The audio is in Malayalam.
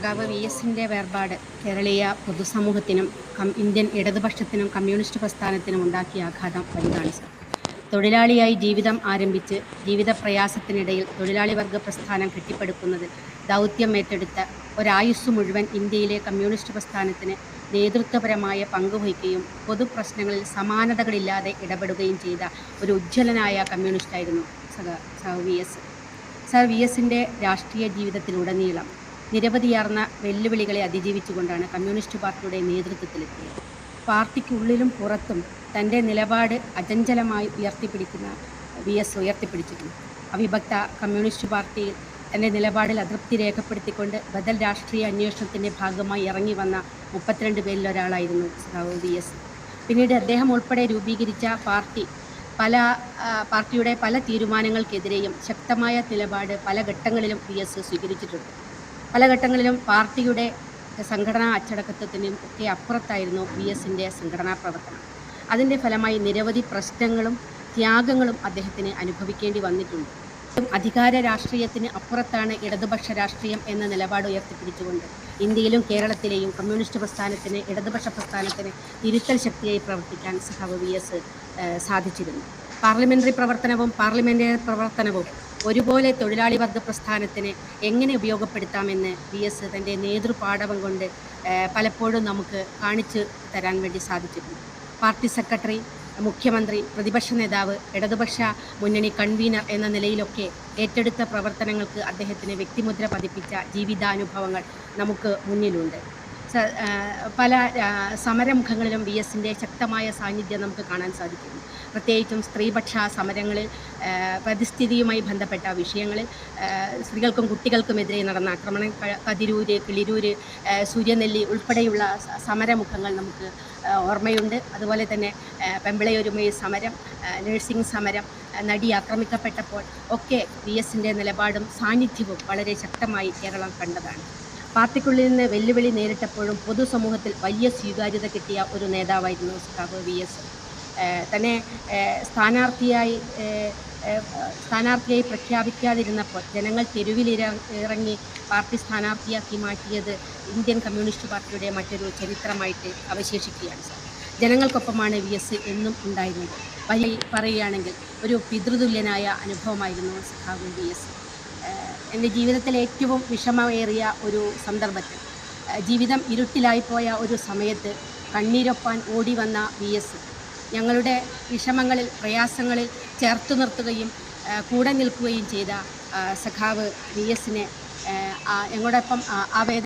സഖാവ് വി എസിന്റെ വേർപാട് കേരളീയ പൊതുസമൂഹത്തിനും ഇന്ത്യൻ ഇടതുപക്ഷത്തിനും കമ്മ്യൂണിസ്റ്റ് പ്രസ്ഥാനത്തിനും ഉണ്ടാക്കിയ ആഘാതം വലുതാണ് സർ. തൊഴിലാളിയായി ജീവിതം ആരംഭിച്ച് ജീവിത പ്രയാസത്തിനിടയിൽ തൊഴിലാളി വർഗ പ്രസ്ഥാനം കെട്ടിപ്പടുക്കുന്നതിൽ ദൗത്യം ഏറ്റെടുത്ത ഒരായുസ് മുഴുവൻ ഇന്ത്യയിലെ കമ്മ്യൂണിസ്റ്റ് പ്രസ്ഥാനത്തിന് നേതൃത്വപരമായ പങ്കുവഹിക്കുകയും പൊതുപ്രശ്നങ്ങളിൽ സമാനതകളില്ലാതെ ഇടപെടുകയും ചെയ്ത ഒരു ഉജ്ജ്വലനായ കമ്മ്യൂണിസ്റ്റായിരുന്നു sir V S. Sir V എസിന്റെ രാഷ്ട്രീയ ജീവിതത്തിലുടനീളം നിരവധിയാർന്ന വെല്ലുവിളികളെ അതിജീവിച്ചുകൊണ്ടാണ് കമ്മ്യൂണിസ്റ്റ് പാർട്ടിയുടെ നേതൃത്വത്തിലെത്തിയത്. പാർട്ടിക്കുള്ളിലും പുറത്തും തന്റെ നിലപാട് അചഞ്ചലമായി ഉയർത്തിപ്പിടിക്കുന്ന വി എസ് ഉയർത്തിപ്പിടിച്ചിരുന്നു അവിഭക്ത കമ്മ്യൂണിസ്റ്റ് പാർട്ടിയിൽ തന്റെ നിലപാടിൽ അതൃപ്തി രേഖപ്പെടുത്തിക്കൊണ്ട് ബദൽ രാഷ്ട്രീയ അന്വേഷണത്തിന്റെ ഭാഗമായി ഇറങ്ങി വന്ന മുപ്പത്തിരണ്ട് പേരിൽ ഒരാളായിരുന്നു സഖാവ് വി എസ്. പിന്നീട് അദ്ദേഹം ഉൾപ്പെടെ രൂപീകരിച്ച പാർട്ടി പല പാർട്ടിയുടെ പല തീരുമാനങ്ങൾക്കെതിരെയും ശക്തമായ നിലപാട് പല ഘട്ടങ്ങളിലും വി എസ് സ്വീകരിച്ചിട്ടുണ്ട്. പല ഘട്ടങ്ങളിലും പാർട്ടിയുടെ സംഘടനാ അച്ചടക്കത്വത്തിനും ഒക്കെ അപ്പുറത്തായിരുന്നു വി എസിന്റെ സംഘടനാ പ്രവർത്തനം. അതിന്റെ ഫലമായി നിരവധി പ്രശ്നങ്ങളും ത്യാഗങ്ങളും അദ്ദേഹത്തിന് അനുഭവിക്കേണ്ടി വന്നിട്ടുണ്ട്. അധികാര രാഷ്ട്രീയത്തിന് അപ്പുറത്താണ് ഇടതുപക്ഷ രാഷ്ട്രീയം എന്ന നിലപാട് ഉയർത്തിപ്പിടിച്ചുകൊണ്ട് ഇന്ത്യയിലും കേരളത്തിലെയും കമ്മ്യൂണിസ്റ്റ് പ്രസ്ഥാനത്തിന് ഇടതുപക്ഷ പ്രസ്ഥാനത്തിന് തിരുത്തൽ ശക്തിയായി പ്രവർത്തിക്കാൻ സഖാവ് വി എസ് സാധിച്ചിരുന്നു. പാർലമെന്ററി പ്രവർത്തനവും പാർലമെന്റേ പ്രവർത്തനവും ഒരുപോലെ തൊഴിലാളി വർഗ പ്രസ്ഥാനത്തിന് എങ്ങനെ ഉപയോഗപ്പെടുത്താമെന്ന് വി എസ് തന്റെ നേതൃപാഠവം കൊണ്ട് പലപ്പോഴും നമുക്ക് കാണിച്ചു തരാൻ വേണ്ടി സാധിച്ചിട്ടുണ്ട്. പാർട്ടി സെക്രട്ടറി മുഖ്യമന്ത്രി പ്രതിപക്ഷ നേതാവ് ഇടതുപക്ഷ മുന്നണി കൺവീനർ എന്ന നിലയിലൊക്കെ ഏറ്റെടുത്ത പ്രവർത്തനങ്ങൾക്ക് അദ്ദേഹത്തിന് വ്യക്തിമുദ്ര പതിപ്പിച്ച ജീവിതാനുഭവങ്ങൾ നമുക്ക് മുന്നിലുണ്ട്. പല സമരമുഖങ്ങളിലും വി എസിന്റെ ശക്തമായ സാന്നിധ്യം നമുക്ക് കാണാൻ സാധിക്കുന്നു. പ്രത്യേകിച്ചും സ്ത്രീപക്ഷ സമരങ്ങളിൽ പരിസ്ഥിതിയുമായി ബന്ധപ്പെട്ട വിഷയങ്ങളിൽ സ്ത്രീകൾക്കും കുട്ടികൾക്കുമെതിരെ നടന്ന ആക്രമണം കതിരൂര് കിളിരൂര് സൂര്യനെല്ലി ഉൾപ്പെടെയുള്ള സമരമുഖങ്ങൾ നമുക്ക് ഓർമ്മയുണ്ട്. അതുപോലെ തന്നെ പെമ്പിളയൊരുമയ സമരം നഴ്സിംഗ് സമരം നടി ആക്രമിക്കപ്പെട്ടപ്പോൾ ഒക്കെ വി എസിന്റെ നിലപാടും സാന്നിധ്യവും വളരെ ശക്തമായി കേരളം കണ്ടതാണ്. പാർട്ടിക്കുള്ളിൽ നിന്ന് വെല്ലുവിളി നേരിട്ടപ്പോഴും പൊതുസമൂഹത്തിൽ വലിയ സ്വീകാര്യത കിട്ടിയ ഒരു നേതാവായിരുന്നു സഖാവ് വി എസ്. തന്നെ സ്ഥാനാർത്ഥിയായി സ്ഥാനാർത്ഥിയായി പ്രഖ്യാപിക്കാതിരുന്നപ്പോൾ ജനങ്ങൾ തെരുവിൽ ഇറങ്ങി പാർട്ടി സ്ഥാനാർത്ഥിയാക്കി മാറ്റിയത് ഇന്ത്യൻ കമ്മ്യൂണിസ്റ്റ് പാർട്ടിയുടെ മറ്റൊരു ചരിത്രമായിട്ട് അവശേഷിക്കുകയാണ് സാർ. ജനങ്ങൾക്കൊപ്പമാണ് വി എസ് എന്നും ഉണ്ടായിരുന്നത്. പറയുകയാണെങ്കിൽ ഒരു പിതൃതുല്യനായ അനുഭവമായിരുന്നു സഖാവ് വി എസ്. എന്റെ ജീവിതത്തിലെ ഏറ്റവും വിഷമമേറിയ ഒരു സന്ദർഭത്തിൽ. ജീവിതം ഇരുട്ടിലായിപ്പോയ ഒരു സമയത്ത് കണ്ണീരൊപ്പാൻ ഓടി വന്ന വി എസ്. ഞങ്ങളുടെ വിഷമങ്ങളിൽ പ്രയാസങ്ങളിൽ ചേർത്ത് നിർത്തുകയും കൂടെ നിൽക്കുകയും ചെയ്ത സഖാവ് വി എസിനെ ഞങ്ങളോടൊപ്പം ആ- ആ വേദ